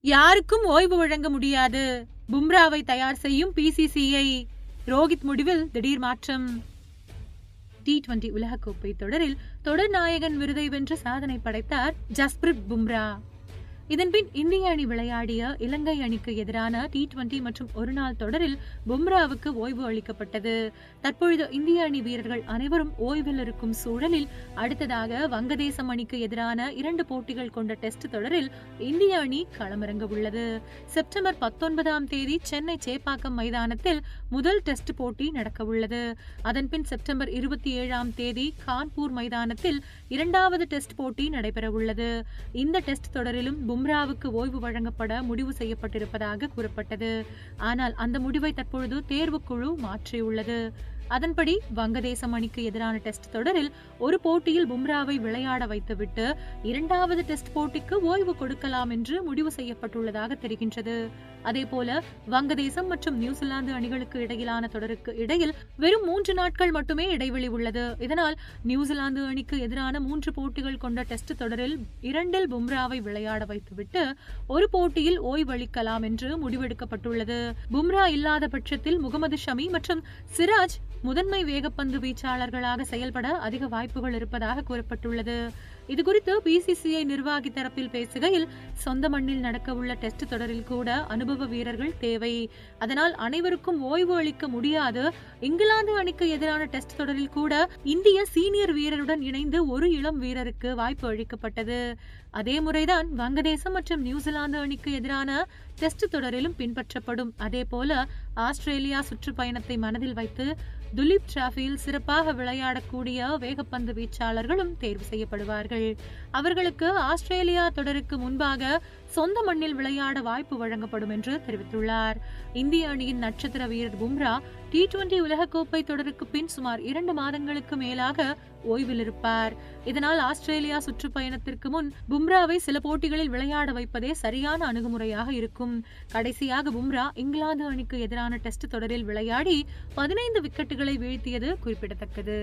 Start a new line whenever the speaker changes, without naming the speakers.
யாருக்கும் ஓய்வு வழங்க முடியாது. பும்ராவை தயார் செய்யும் பிசிசிஐ ரோஹித் முடிவில் திடீர் மாற்றம். டி டுவெண்டி உலகக்கோப்பை தொடரில் தொடர் நாயகன் விருதை வென்று சாதனை படைத்தார் ஜஸ்பிரித் பும்ரா. இதன்பின் இந்திய அணி விளையாடிய இலங்கை அணிக்கு எதிரான டி டுவெண்டி மற்றும் ஒருநாள் தொடரில் பும்ராவுக்கு ஓய்வு அளிக்கப்பட்டது. தற்பொழுது இந்திய அணி வீரர்கள் அனைவரும் ஓய்வில் இருக்கும் சூழலில் அடுத்ததாக வங்கதேசம் அணிக்கு எதிரான இரண்டு போட்டிகள் கொண்ட டெஸ்ட் தொடரில் இந்திய அணி களமிறங்க உள்ளது. செப்டம்பர் பத்தொன்பதாம் தேதி சென்னை சேப்பாக்கம் மைதானத்தில் முதல் டெஸ்ட் போட்டி நடக்க உள்ளது. அதன்பின் செப்டம்பர் இருபத்தி ஏழாம் தேதி கான்பூர் மைதானத்தில் இரண்டாவது டெஸ்ட் போட்டி நடைபெற உள்ளது. இந்த டெஸ்ட் தொடரிலும் பும்ராவுக்கு ஓய்வு வழங்கப்பட முடிவு செய்யப்பட்டிருப்பதாக கூறப்பட்டது. ஆனால் அந்த முடிவை தற்பொழுது தேர்வுக்குழு மாற்றியுள்ளது. அதன்படி வங்கதேசம் அணிக்கு எதிரான டெஸ்ட் தொடரில் ஒரு போட்டியில் பும்ராவை விளையாட வைத்துவிட்டு இரண்டாவது டெஸ்ட் போட்டிக்கு ஓய்வு கொடுக்கலாம் என்று முடிவு செய்யப்பட்டுள்ளதாக தெரிகின்றது. அதேபோல வங்கதேசம் மற்றும் நியூசிலாந்து அணிகளுக்கு இடையிலான தொடருக்கு இடையில் வெறும் மூன்று நாட்கள் மட்டுமே இடைவெளி உள்ளது. இதனால் நியூசிலாந்து அணிக்கு எதிரான மூன்று போட்டிகள் கொண்ட டெஸ்ட் தொடரில் இரண்டில் பும்ராவை விளையாட வைத்துவிட்டு ஒரு போட்டியில் ஓய்வளிக்கலாம் என்று முடிவெடுக்கப்பட்டுள்ளது. பும்ரா இல்லாத பட்சத்தில் முகமது ஷமி மற்றும் சிராஜ் முதன்மை வேகப்பந்து வீச்சாளர்களாக செயல்பட அதிக வாய்ப்புகள் இருப்பதாக கூறப்பட்டுள்ளது. இதுகுறித்து பிசிசிஐ நிர்வாகி தரப்பில் பேசுகையில் சொந்த மண்ணில் நடக்க உள்ள டெஸ்ட் தொடரில் கூட அனுபவ வீரர்கள் தேவை. அதனால் அனைவருக்கும் ஓய்வு அளிக்க முடியாது. இங்கிலாந்து அணிக்கு எதிரான டெஸ்ட் தொடரில் கூட இந்திய சீனியர் வீரருடன் இணைந்து ஒரு இளம் வீரருக்கு வாய்ப்பு அளிக்கப்பட்டது. அதே முறைதான் வங்கதேசம் மற்றும் நியூசிலாந்து அணிக்கு எதிரான டெஸ்ட் தொடரிலும் பின்பற்றப்படும். அதே போல ஆஸ்திரேலியா சுற்றுப்பயணத்தை மனதில் வைத்து துலீப் டிராஃபியில் சிறப்பாக விளையாடக்கூடிய வேகப்பந்து வீச்சாளர்களும் தேர்வு செய்யப்படுவார்கள். அவர்களுக்கு ஆஸ்திரேலியா தொடருக்கு முன்பாக சொந்த மண்ணில் விளையாட வாய்ப்பு வழங்கப்படும் என்று தெரிவித்துள்ளார். இந்திய அணியின் நட்சத்திர வீரர் பும்ரா டி டுவெண்டி உலகக்கோப்பை தொடருக்கு பின் சுமார் இரண்டு மாதங்களுக்கு மேலாக ஓய்வில் இருப்பார். இதனால் ஆஸ்திரேலியா சுற்றுப்பயணத்திற்கு முன் பும்ராவை சில போட்டிகளில் விளையாட வைப்பதே சரியான அணுகுமுறையாக இருக்கும். கடைசியாக பும்ரா இங்கிலாந்து அணிக்கு எதிரான டெஸ்ட் தொடரில் விளையாடி பதினைந்து விக்கெட்டுகளை வீழ்த்தியது குறிப்பிடத்தக்கது.